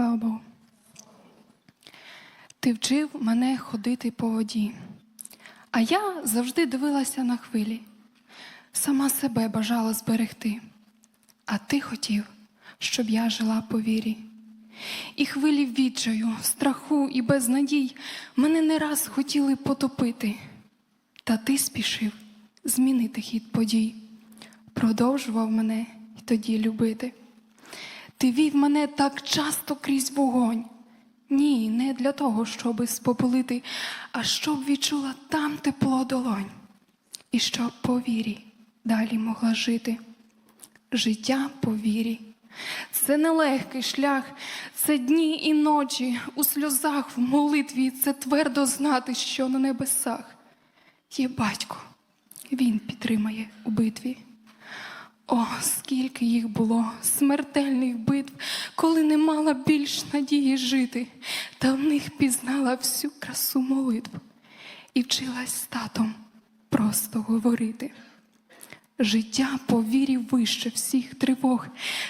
Слава Богу. Ти вчив мене ходити по воді, а я завжди дивилася на хвилі, сама себе бажала зберегти, а ти хотів, щоб я жила по вірі. І хвилі відчаю, страху і безнадій мене не раз хотіли потопити, та ти спішив змінити хід подій, продовжував мене й тоді любити. Ти вів мене так часто крізь вогонь. Ні, не для того, щоби спопилити, а щоб відчула там тепло долонь, і щоб по вірі далі могла жити. Життя по вірі. Це нелегкий шлях, це дні і ночі у сльозах, в молитві, це твердо знати, що на небесах є батько, він підтримає у битві. О, скільки їх було, смертельних битв, коли не мала більш надії жити, та в них пізнала всю красу молитв і вчилась з татом просто говорити. Життя по вірі вище всіх тривог,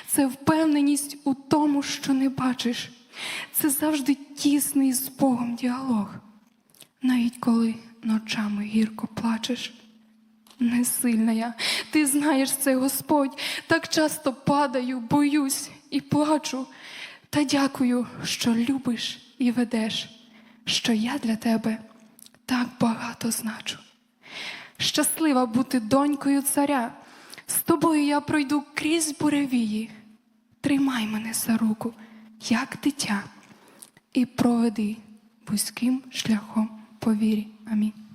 це впевненість у тому, що не бачиш. Це завжди тісний з Богом діалог, навіть коли ночами гірко плачеш. Не сильна я, ти знаєш це, Господь, так часто падаю, боюсь і плачу. Та дякую, що любиш і ведеш, що я для тебе так багато значу. Щаслива бути донькою царя, з тобою я пройду крізь буревії. Тримай мене за руку, як дитя, і проведи вузьким шляхом по вірі. Амінь.